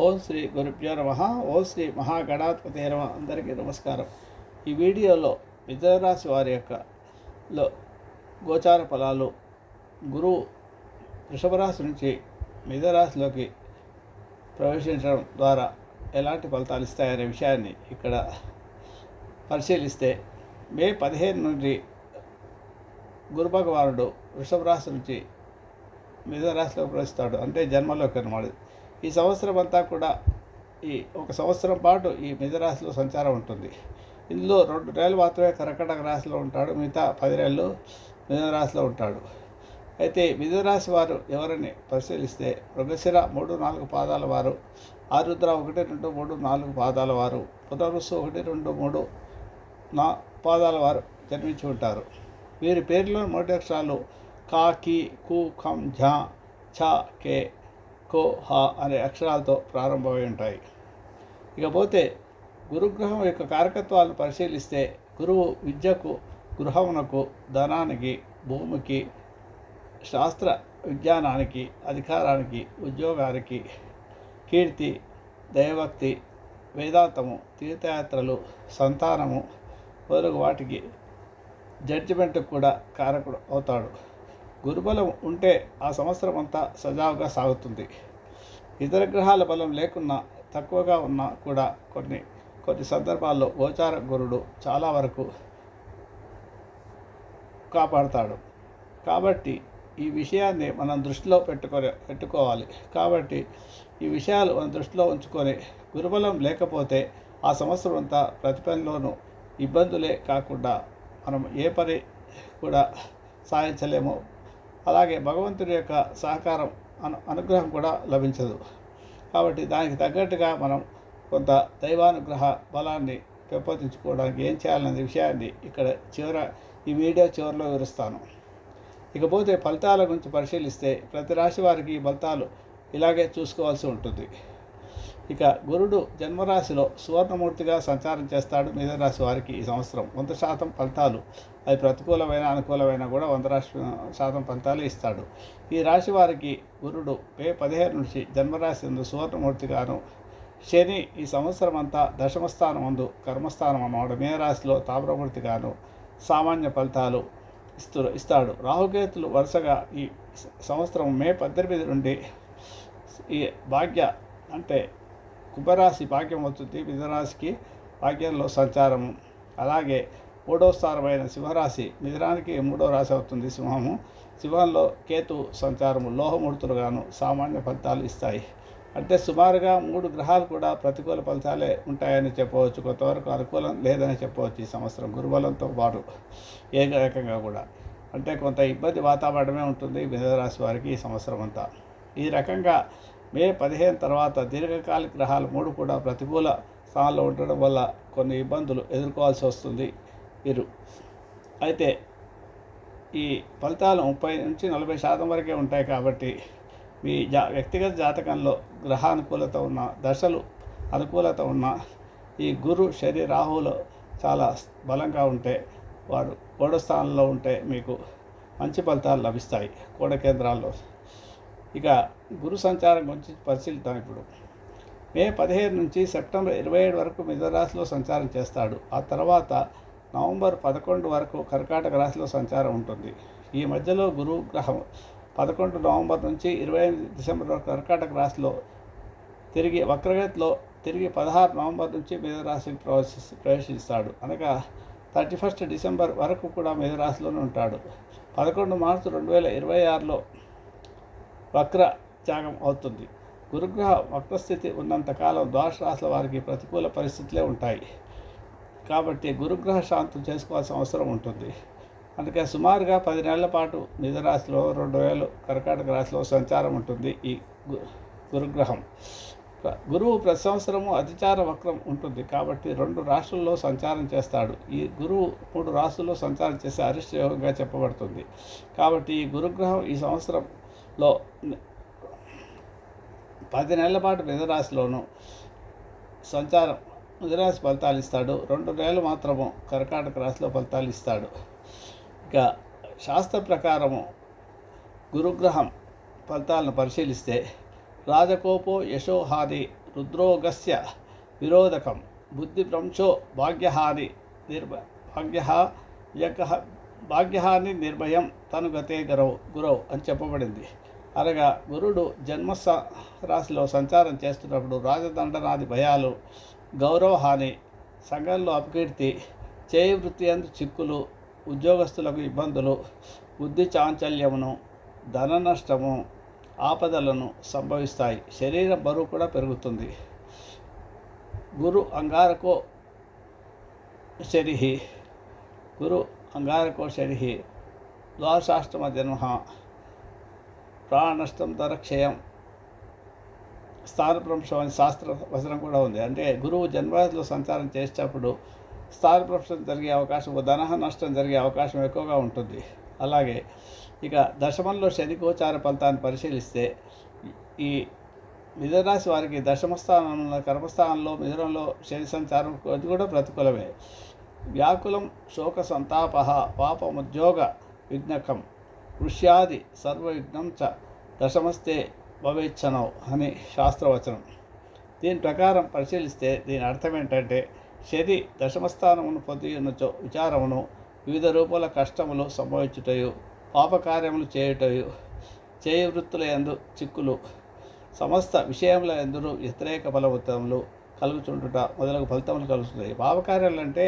ఓం శ్రీ గురుభ్యో నమ. ఓం శ్రీ మహాగణాధిపతి నమ. అందరికీ నమస్కారం. ఈ వీడియోలో మిథునరాశి వారి యొక్క లో గోచార ఫలాలు గురువు వృషభరాశి నుంచి మిథునరాశిలోకి ప్రవేశించడం ద్వారా ఎలాంటి ఫలితాలు ఇస్తాయనే విషయాన్ని ఇక్కడ పరిశీలిస్తే మే పదిహేను నుండి గురు భగవానుడు వృషభ రాశి నుంచి మిథునరాశిలోకి ప్రవేశిస్తాడు. అంటే జన్మలోకి అనమాట ఈ సంవత్సరం అంతా కూడా ఈ ఒక సంవత్సరం పాటు ఈ మిథరాశిలో సంచారం ఉంటుంది. ఇందులో రెండు నెలలు మాత్రమే కర్కటక రాశిలో ఉంటాడు. మిగతా పది నెలలు మిథునరాశిలో ఉంటాడు. అయితే మిథునరాశి వారు ఎవరిని పరిశీలిస్తే మృగశిర మూడు నాలుగు పాదాల వారు ఆరుద్ర ఒకటి రెండు మూడు నాలుగు పాదాల వారు పునరుసు ఒకటి రెండు మూడు నా పాదాల వారు జన్మించి ఉంటారు. వీరి పేర్లో మొదటి అక్షరాలు కా కి కు ఖం ఝా ఛ కే కో హ అనే అక్షరాలతో ప్రారంభమై ఉంటాయి. ఇకపోతే గురుగ్రహం యొక్క కారకత్వాలను పరిశీలిస్తే గురువు విద్యకు గృహమునకు ధనానికి భూమికి శాస్త్ర విజ్ఞానానికి అధికారానికి ఉద్యోగానికి కీర్తి దైవభక్తి వేదాంతము తీర్థయాత్రలు సంతానము మొదలగు వాటికి జడ్జిమెంట్కి కూడా కారకుడు అవుతాడు. గురుబలం ఉంటే ఆ సంవత్సరం అంతా సజావుగా సాగుతుంది. ఇతర గ్రహాల బలం లేకున్నా తక్కువగా ఉన్నా కూడా కొన్ని కొన్ని సందర్భాల్లో గోచార గురుడు చాలా వరకు కాపాడతాడు. కాబట్టి ఈ విషయాన్ని మనం దృష్టిలో పెట్టుకొని పెట్టుకోవాలి. కాబట్టి ఈ విషయాలు మనం దృష్టిలో ఉంచుకొని గురుబలం లేకపోతే ఆ సంవత్సరం అంతా ప్రతి పనిలోనూ ఇబ్బందులే కాకుండా మనం ఏ పని కూడా సాధించలేము. అలాగే భగవంతుడి యొక్క సహకారం అను అనుగ్రహం కూడా లభించదు. కాబట్టి దానికి తగ్గట్టుగా మనం కొంత దైవానుగ్రహ బలాన్ని పెంపొందించుకోవడానికి ఏం చేయాలనే విషయాన్ని ఇక్కడ చివర ఈ వీడియో చివరిలో వివరిస్తాను. ఇకపోతే ఫలితాల గురించి పరిశీలిస్తే ప్రతి రాశి వారికి ఈ ఫలితాలు ఇలాగే చూసుకోవాల్సి ఉంటుంది. ఇక గురుడు జన్మరాశిలో సువర్ణమూర్తిగా సంచారం చేస్తాడు మీనరాశి వారికి ఈ సంవత్సరం. వంద శాతం ఫలితాలు. అది ప్రతికూలమైన అనుకూలమైన కూడా వంద రాశి శాతం ఫలితాలు ఇస్తాడు. ఈ రాశి వారికి గురుడు మే పదిహేను నుంచి జన్మరాశి నందు సువర్ణమూర్తిగాను శని ఈ సంవత్సరం అంతా దశమస్థానం అందు కర్మస్థానం అన్నమాట. మీనరాశిలో తామ్రమూర్తిగాను సామాన్య ఫలితాలు ఇస్తు ఇస్తాడు. రాహుకేతులు వరుసగా ఈ సంవత్సరం మే పద్దెనిమిది నుండి ఈ భాగ్య అంటే కుంభరాశి భాగ్యం వస్తుంది మిథునరాశికి భాగ్యంలో సంచారము అలాగే మూడో స్థానమైన సింహరాశి మిథునానికి మూడో రాశి అవుతుంది సింహము. సింహంలో కేతు సంచారము లోహమూర్తులుగాను సామాన్య ఫలితాలు ఇస్తాయి. అంటే సుమారుగా మూడు గ్రహాలు కూడా ప్రతికూల ఫలితాలే ఉంటాయని చెప్పవచ్చు. కొంతవరకు అనుకూలం లేదని చెప్పవచ్చు ఈ సంవత్సరం గురుబలంతో పాటు. ఏ రకంగా కూడా. అంటే కొంత ఇబ్బంది వాతావరణమే ఉంటుంది మిథునరాశి వారికి ఈ సంవత్సరం అంతా. ఈ రకంగా మే పదిహేను తర్వాత దీర్ఘకాలిక గ్రహాలు మూడు కూడా ప్రతికూల స్థానంలో ఉండడం వల్ల కొన్ని ఇబ్బందులు ఎదుర్కోవాల్సి వస్తుంది వీరు. అయితే ఈ ఫలితాలు ముప్పై నుంచి నలభై శాతం వరకే ఉంటాయి కాబట్టి మీ జా వ్యక్తిగత జాతకంలో గ్రహానుకూలత ఉన్న దశలు అనుకూలత ఉన్న ఈ గురు శని రాహువులు చాలా బలంగా ఉంటే వారు కోడ స్థానంలో ఉంటే మీకు మంచి ఫలితాలు లభిస్తాయి కోడ కేంద్రాల్లో. ఇక గురు సంచారం గురించి పరిశీలిద్దాం ఇప్పుడు. మే పదిహేను నుంచి సెప్టెంబర్ ఇరవై ఏడు వరకు మిథునరాశిలో సంచారం చేస్తాడు. ఆ తర్వాత నవంబర్ పదకొండు వరకు కర్కాటక రాశిలో సంచారం ఉంటుంది. ఈ మధ్యలో గురు గ్రహం పదకొండు నవంబర్ నుంచి ఇరవై ఎనిమిది డిసెంబర్ వరకు కర్కాటక రాశిలో తిరిగి వక్రగతిలో తిరిగి పదహారు నవంబర్ నుంచి మిథునరాశికి ప్రవేశి ప్రవేశిస్తాడు. అనగా థర్టీ ఫస్ట్ డిసెంబర్ వరకు కూడా మిథునరాశిలోనే ఉంటాడు. పదకొండు మార్చి రెండు వేల ఇరవై ఆరులో వక్ర త్యాగం అవుతుంది. గురుగ్రహ వక్రస్థితి ఉన్నంతకాలం ద్వాదశ రాశుల వారికి ప్రతికూల పరిస్థితులే ఉంటాయి. కాబట్టి గురుగ్రహ శాంతం చేసుకోవాల్సిన అవసరం ఉంటుంది. అందుకే సుమారుగా పది నెలల పాటు నిజరాశిలో రెండు వేలు కర్కాటక రాశిలో సంచారం ఉంటుంది ఈ గురుగ్రహం. గురువు ప్రతి సంవత్సరము అతిచార వక్రం ఉంటుంది. కాబట్టి రెండు రాష్ట్రాల్లో సంచారం చేస్తాడు. ఈ గురువు మూడు రాష్ట్రాల్లో సంచారం చేసే అరిష్ట యోగంగా చెప్పబడుతుంది. కాబట్టి ఈ గురుగ్రహం ఈ సంవత్సరంలో పది నెలల పాటు మిథునరాశిలోను సంచారం మిథునరాశి ఫలితాలు ఇస్తాడు. రెండు నెలలు మాత్రము కర్కాటక రాశిలో ఫలితాలు ఇస్తాడు. ఇక శాస్త్ర ప్రకారము గురుగ్రహం ఫలితాలను పరిశీలిస్తే రాజకోపో యశోహాని రుద్రోగస్య విరోధకం బుద్ధి భ్రంశో భాగ్యహాని నిర్భ భాగ్య యక భాగ్యహాని నిర్భయం తను గతే గరవు గురవు అని చెప్పబడింది. అనగా గురుడు జన్మస రాశిలో సంచారం చేస్తున్నప్పుడు రాజదండనాది భయాలు గౌరవహాని సంఘంలో అపకీర్తి చేయి వృత్తి అందు చిక్కులు ఉద్యోగస్తులకు ఇబ్బందులు బుద్ధి చాంచల్యమును ధన నష్టము ఆపదలను సంభవిస్తాయి. శరీర బరువు కూడా పెరుగుతుంది. గురు అంగారకో శరి గురు అంగారకో శరి ద్వాదశాష్టమ జన్మ ప్రాణనష్టం ధరక్షయం స్థానభ్రంశం అనే శాస్త్ర వచనం కూడా ఉంది. అంటే గురువు జన్మరాశిలో సంచారం చేసేటప్పుడు స్థానభ్రంశం జరిగే అవకాశం ధన నష్టం జరిగే అవకాశం ఎక్కువగా ఉంటుంది. అలాగే ఇక దశమంలో శని గోచార ఫలితాన్ని పరిశీలిస్తే ఈ మిథునరాశి వారికి దశమస్థానంలో కర్మస్థానంలో మిథునంలో శని సంచారం అది కూడా ప్రతికూలమే. వ్యాకులం శోక సంతాప పాపముద్యోగ విజ్ఞకం కృష్యాది సర్వయుజ్ఞం చ దశమస్తే భవేచ్ఛనవు అని శాస్త్రవచనం. దీని ప్రకారం పరిశీలిస్తే దీని అర్థం ఏంటంటే శని దశమస్థానమును పొంది ఉన్నచో విచారమును వివిధ రూపాల కష్టములు సంభవించుటయు పాపకార్యములు చేయుటయు చేయ వృత్తుల ఎందు చిక్కులు సమస్త విషయముల ఎందును వ్యతిరేక ఫలవృత్తములు కలుగుచుంటుట మొదలగు ఫలితములు కలుగుతున్నాయి పాపకార్యాలు అంటే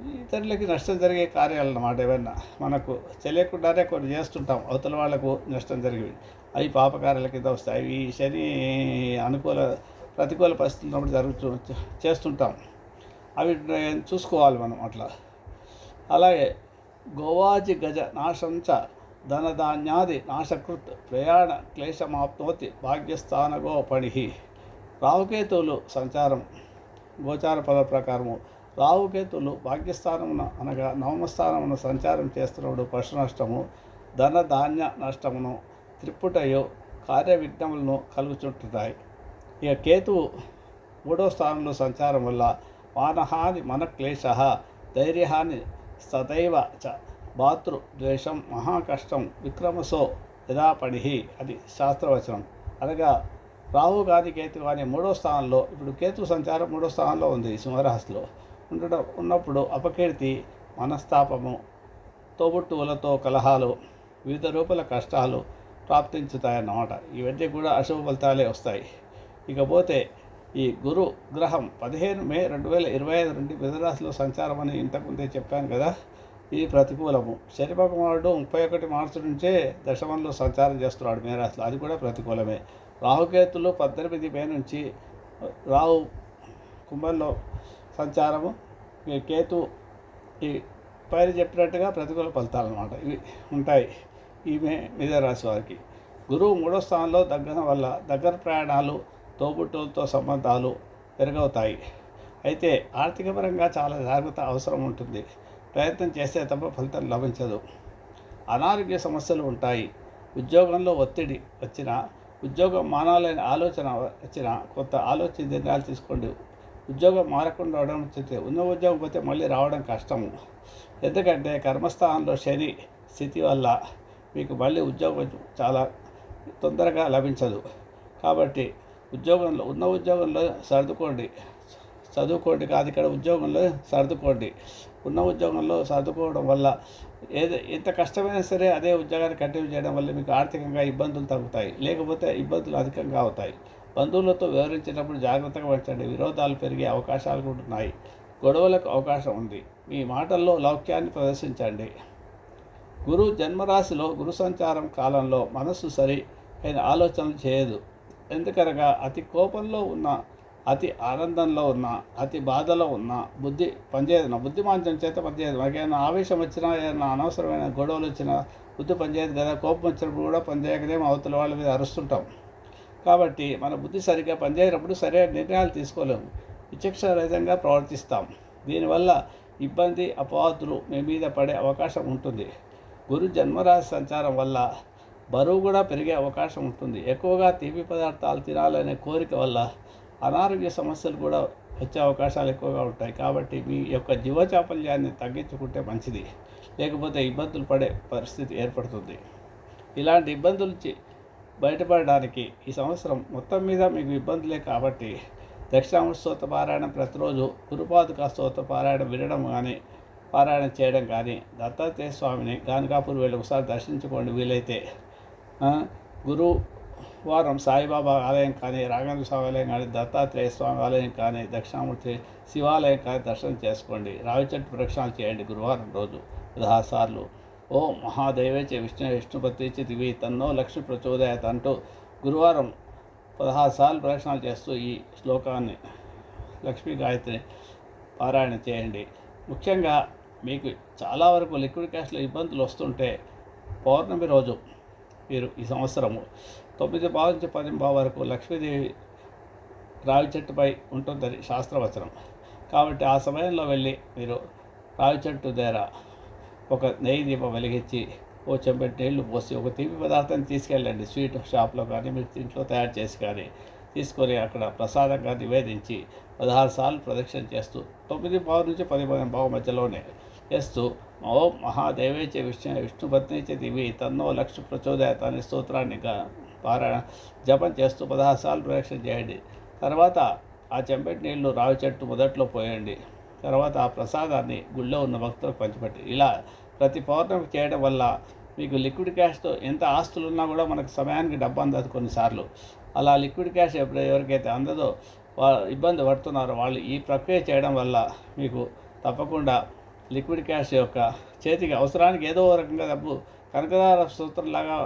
ఇతరులకి నష్టం జరిగే కార్యాలు అన్నమాట ఏమన్నా మనకు తెలియకుండానే కొన్ని చేస్తుంటాం. అవతల వాళ్ళకు నష్టం జరిగేవి. అవి పాపకార్యాల కింద వస్తాయి. అవి శని అనుకూల ప్రతికూల పరిస్థితులు ఉన్నప్పుడు జరుగుతూ చేస్తుంటాం. అవి చూసుకోవాలి మనం అట్లా. అలాగే గోవాజి గజ నాశంచ ధనధాన్యాది నాశకృత్ ప్రయాణ క్లేశమాప్నోతి భాగ్యస్థానగో పణి రావుకేతువులు సంచారం గోచార పద ప్రకారము. రావుకేతులు భాగ్యస్థానమున అనగా నవమస్థానమున సంచారం చేస్తున్నప్పుడు పశు నష్టము ధన ధాన్య నష్టమును త్రిప్పుటయో కార్య విఘ్నములను కలుగుచుంటున్నాయి ఇక కేతువు మూడో స్థానంలో సంచారం వల్ల మానహాని మనక్లేశ ధైర్యహాని సదైవ చ భాతృ ద్వేషం మహాకష్టం విక్రమసో యథాపడి అది శాస్త్రవచనం. అనగా రాహు కానీ కేతు కానీ మూడో స్థానంలో ఇప్పుడు కేతు సంచారం మూడో స్థానంలో ఉంది సింహరాశిలో. ఉండడం ఉన్నప్పుడు అపకీర్తి మనస్తాపము తోబుట్టువులతో కలహాలు వివిధ రూపాల కష్టాలు ప్రాప్తించుతాయన్నమాట. ఇవన్నీ కూడా అశుభ ఫలితాలే వస్తాయి. ఇకపోతే ఈ గురు గ్రహం పదిహేను మే రెండు వేల ఇరవై ఐదు నుండి మిథునరాశిలో సంచారం అని ఇంతకుముందే చెప్పాను కదా ఇది ప్రతికూలము. శని భగవానుడు ముప్పై ఒకటి మార్చి నుంచే దశమంలో సంచారం చేస్తున్నాడు మేరాశిలో అది కూడా ప్రతికూలమే. రాహుకేతులు పద్దెనిమిది మే నుంచి రాహు కుంభంలో సంచారము ఈ కేతు ఈ పైన చెప్పినట్టుగా ప్రతికూల ఫలితాలు అనమాట ఇవి ఉంటాయి ఈమె మిథరాశి వారికి. గురువు మూడో స్థానంలో దగ్గర వల్ల దగ్గర ప్రయాణాలు తోబుట్టులతో సంబంధాలు పెరుగవుతాయి అయితే ఆర్థికపరంగా చాలా జాగ్రత్త అవసరం ఉంటుంది. ప్రయత్నం చేస్తే తప్ప ఫలితం లభించదు. అనారోగ్య సమస్యలు ఉంటాయి. ఉద్యోగంలో ఒత్తిడి వచ్చిన ఉద్యోగం మానాలైన ఆలోచన వచ్చిన కొత్త ఆలోచన నిర్ణయాలు తీసుకోండి. ఉద్యోగం మారకుండా ఉండడం స్థితి ఉన్న ఉద్యోగం పోతే మళ్ళీ రావడం కష్టము. ఎందుకంటే కర్మస్థానంలో శని స్థితి వల్ల మీకు మళ్ళీ ఉద్యోగం చాలా తొందరగా లభించదు. కాబట్టి ఉద్యోగంలో ఉన్న ఉద్యోగంలో సర్దుకోండి. చదువుకోండి కాదు ఇక్కడ ఉద్యోగంలో సర్దుకోండి. ఉన్న ఉద్యోగంలో సర్దుకోవడం వల్ల ఏదో ఎంత కష్టమైనా సరే అదే ఉద్యోగాన్ని కంటిన్యూ చేయడం వల్ల మీకు ఆర్థికంగా ఇబ్బందులు తగ్గుతాయి. లేకపోతే ఇబ్బందులు అధికంగా అవుతాయి. బంధువులతో వివరించేటప్పుడు జాగ్రత్తగా వహించండి విరోధాలు పెరిగే అవకాశాలు కూడా ఉన్నాయి. గొడవలకు అవకాశం ఉంది. మీ మాటల్లో లౌక్యాన్ని ప్రదర్శించండి. గురు జన్మరాశిలో గురు సంచారం కాలంలో మనస్సు సరి అయిన ఆలోచనలు చేయదు. ఎందుకనగా అతి కోపంలో ఉన్న అతి ఆనందంలో ఉన్న అతి బాధలో ఉన్న బుద్ధి పనిచేయదు. నా బుద్ధి మాంచం చేత పనిచేయదు. మనకేమైనా ఆవేశం వచ్చినా ఏదైనా అనవసరమైన గొడవలు వచ్చినా బుద్ధి పనిచేయదు కదా. కోపం వచ్చినప్పుడు కూడా పనిచేయకనే అవతల వాళ్ళ మీద అరుస్తుంటాం. కాబట్టి మన బుద్ధి సరిగ్గా పనిచేయనప్పుడు సరైన నిర్ణయాలు తీసుకోలేము. విచక్షణరహితంగా ప్రవర్తిస్తాం. దీనివల్ల ఇబ్బంది అపవాదులు మీ మీద పడే అవకాశం ఉంటుంది. గురు జన్మరాశి సంచారం వల్ల బరువు కూడా పెరిగే అవకాశం ఉంటుంది. ఎక్కువగా తీపి పదార్థాలు తినాలనే కోరిక వల్ల అనారోగ్య సమస్యలు కూడా వచ్చే అవకాశాలు ఎక్కువగా ఉంటాయి. కాబట్టి మీ యొక్క జీవచాపల్యాన్ని తగ్గించుకుంటే మంచిది. లేకపోతే ఇబ్బందులు పడే పరిస్థితి ఏర్పడుతుంది. ఇలాంటి ఇబ్బందులు బయటపడడానికి ఈ సంవత్సరం మొత్తం మీద మీకు ఇబ్బందులే కాబట్టి దక్షిణామూర్తి స్తోత్ర పారాయణం ప్రతిరోజు గురుపాదుక స్తోత్ర పారాయణం వినడం కానీ పారాయణం చేయడం కానీ దత్తాత్రేయ స్వామిని గానకాపూర్ వెళ్ళి ఒకసారి దర్శించుకోండి వీలైతే. గురు వారం సాయిబాబా ఆలయం కానీ రాఘవేంద్ర స్వామి ఆలయం కానీ దత్తాత్రేయ స్వామి ఆలయం కానీ దక్షిణామూర్తి శివాలయం కానీ దర్శనం చేసుకోండి. రావి చెట్టు ప్రక్షాళన చేయండి గురువారం రోజు. పదహారు సార్లు. ఓ మహాదేవేచ విష్ణు విష్ణుపతి దివి తన్నో లక్ష్మి ప్రచోదయత అంటూ గురువారం పదహారు సార్లు ప్రదక్షిణాలు చేస్తూ ఈ శ్లోకాన్ని లక్ష్మీ గాయత్రి పారాయణ చేయండి. ముఖ్యంగా మీకు చాలా వరకు లిక్విడ్ క్యాష్లో ఇబ్బందులు వస్తుంటే పౌర్ణమి రోజు మీరు ఈ సంవత్సరము తొమ్మిది పావు నుంచి పది బావ వరకు లక్ష్మీదేవి రావి చెట్టుపై ఉంటుందని శాస్త్రవచనం. కాబట్టి ఆ సమయంలో వెళ్ళి మీరు రావి చెట్టు దగ్గర ఒక నెయ్యి దీపం వెలిగించి ఓ చెంబెట్టి నీళ్ళు పోసి ఒక తీపి పదార్థం తీసుకెళ్ళండి. స్వీట్ షాప్లో కానీ మీరు ఇంట్లో తయారు చేసి కానీ తీసుకొని అక్కడ ప్రసాదంగా నివేదించి పదహారు సార్లు ప్రదక్షిణ చేస్తూ తొమ్మిది పావు నుంచి పది బావు మధ్యలోనే చేస్తూ ఓ మహాదేవేచ విష్ణు విష్ణుపత్నిచ దివి తన్నో లక్ష్మి ప్రచోదయత అనే స్తోత్రాన్ని పారాయణ జపం చేస్తూ పదహారు సార్లు ప్రదక్షిణ చేయండి. తర్వాత ఆ చెంపెటి నీళ్ళు రావి చెట్టు మొదట్లో పోయండి. తర్వాత ఆ ప్రసాదాన్ని గుళ్ళో ఉన్న భక్తులకు పంచిపెట్టి. ఇలా ప్రతి పౌర్ణమి చేయడం వల్ల మీకు లిక్విడ్ క్యాష్తో ఎంత ఆస్తులు ఉన్నా కూడా మనకు సమయానికి డబ్బు అందదు కొన్నిసార్లు. అలా లిక్విడ్ క్యాష్ ఎప్పుడు ఎవరికైతే అందదో వా ఇబ్బంది పడుతున్నారో వాళ్ళు ఈ ప్రక్రియ చేయడం వల్ల మీకు తప్పకుండా లిక్విడ్ క్యాష్ యొక్క చేతికి అవసరానికి ఏదో రకంగా డబ్బు కనకదార సూత్రంలాగా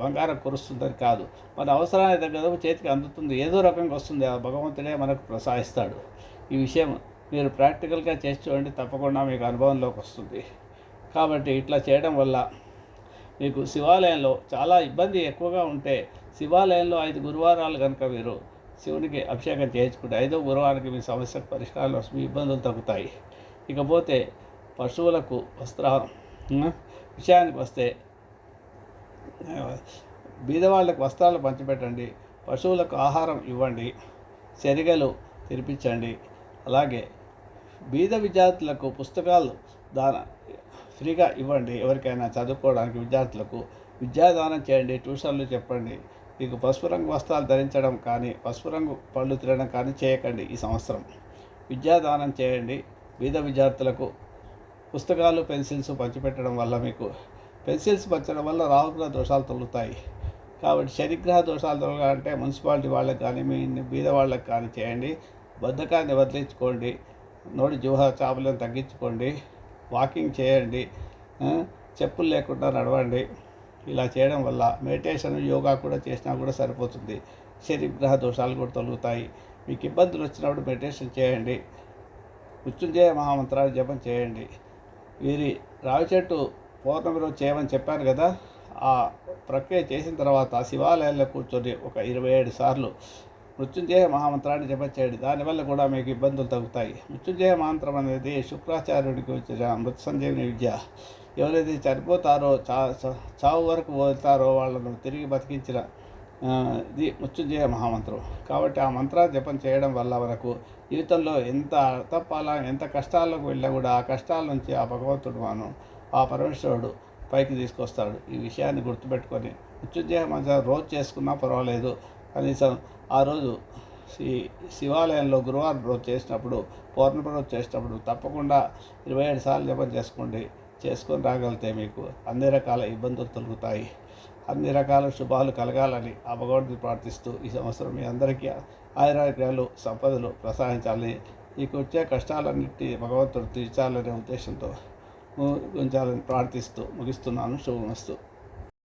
బంగారం కురుస్తుందని కాదు. మన అవసరానికి తగ్గ చేతికి అందుతుంది. ఏదో రకంగా వస్తుంది. ఆ భగవంతుడే మనకు ప్రసాదిస్తాడు. ఈ విషయం మీరు ప్రాక్టికల్గా చేసి చూడండి తప్పకుండా మీకు అనుభవంలోకి వస్తుంది. కాబట్టి ఇట్లా చేయడం వల్ల మీకు శివాలయంలో చాలా ఇబ్బంది ఎక్కువగా ఉంటే శివాలయంలో ఐదు గురువారాలు కనుక మీరు శివునికి అభిషేకం చేయించుకుంటే ఐదో గురువారానికి మీ సమస్యకు పరిష్కారాలు వస్తుంది, మీ ఇబ్బందులు తగ్గుతాయి. ఇకపోతే పశువులకు వస్త్రహారం విషయానికి వస్తే బీదవాళ్ళకు వస్త్రాలు పంచిపెట్టండి పశువులకు ఆహారం ఇవ్వండి చెరిగలు తినిపించండి అలాగే బీద విద్యార్థులకు పుస్తకాలు దాన ఫ్రీగా ఇవ్వండి. ఎవరికైనా చదువుకోవడానికి విద్యార్థులకు విద్యాదానం చేయండి ట్యూషన్లు చెప్పండి. మీకు పసుపు రంగు వస్త్రాలు ధరించడం కానీ పసుపు రంగు పళ్ళు తినడం కానీ చేయకండి ఈ సంవత్సరం. విద్యాదానం చేయండి. బీద విద్యార్థులకు పుస్తకాలు పెన్సిల్స్ పంచిపెట్టడం వల్ల మీకు పెన్సిల్స్ పంచడం వల్ల రాహుగ్రహ దోషాలు తొలుగుతాయి. కాబట్టి శనిగ్రహ దోషాలు తొలగాలంటే మున్సిపాలిటీ వాళ్ళకి కానీ మీ బీద వాళ్ళకి కానీ చేయండి. బద్ధకాన్ని వదిలించుకోండి. నోటి జూహ చాపలను తగ్గించుకోండి. వాకింగ్ చేయండి. చెప్పులు లేకుండా నడవండి. ఇలా చేయడం వల్ల మెడిటేషన్ యోగా కూడా చేసినా కూడా సరిపోతుంది. శనిగ్రహ దోషాలు కూడా తొలుగుతాయి. మీకు ఇబ్బందులు వచ్చినప్పుడు మెడిటేషన్ చేయండి. మృత్యుంజయ మహామంత్రాలు జపం చేయండి. వీరి రావి చెట్టు పౌర్ణమి రోజు చేయమని చెప్పాను కదా ఆ ప్రక్రియ చేసిన తర్వాత శివాలయాల్లో కూర్చొని ఒక ఇరవై ఏడు సార్లు మృత్యుంజయ మహామంత్రాన్ని జపం దానివల్ల కూడా మీకు ఇబ్బందులు తగ్గుతాయి. మృత్యుంజయ మంత్రం అనేది శుక్రాచార్యుడికి వచ్చిన మృత సంజీవిని విద్య. ఎవరైతే చనిపోతారో చా చావు వరకు పోతారో వాళ్ళను తిరిగి బతికించిన ఇది మృత్యుంజయ మహామంత్రం. కాబట్టి ఆ మంత్రాన్ని జపం చేయడం వల్ల మనకు జీవితంలో ఎంత తప్పాల ఎంత కష్టాలకు వెళ్ళినా కూడా ఆ కష్టాల నుంచి ఆ భగవంతుడు మనం ఆ పరమేశ్వరుడు పైకి తీసుకొస్తాడు. ఈ విషయాన్ని గుర్తుపెట్టుకొని మృత్యుంజయ మంత్రం రోజు చేసుకున్నా పర్వాలేదు. కనీసం ఆ రోజు శ్రీ శివాలయంలో గురువారం రోజు చేసినప్పుడు పౌర్ణమి రోజు చేసినప్పుడు తప్పకుండా ఇరవై ఏడు సార్లు జపం చేసుకోండి. చేసుకొని రాగలిగితే మీకు అన్ని రకాల ఇబ్బందులు తొలుగుతాయి. అన్ని రకాల శుభాలు కలగాలని ఆ భగవంతుని ప్రార్థిస్తూ ఈ సంవత్సరం మీ అందరికీ ఆయురాగ్యాలు సంపదలు ప్రసాదించాలని మీకు వచ్చే కష్టాలన్నింటి భగవంతుడు తీర్చాలనే ఉద్దేశంతో ఉంచాలని ప్రార్థిస్తూ ముగిస్తున్నాను. శుభమస్తు.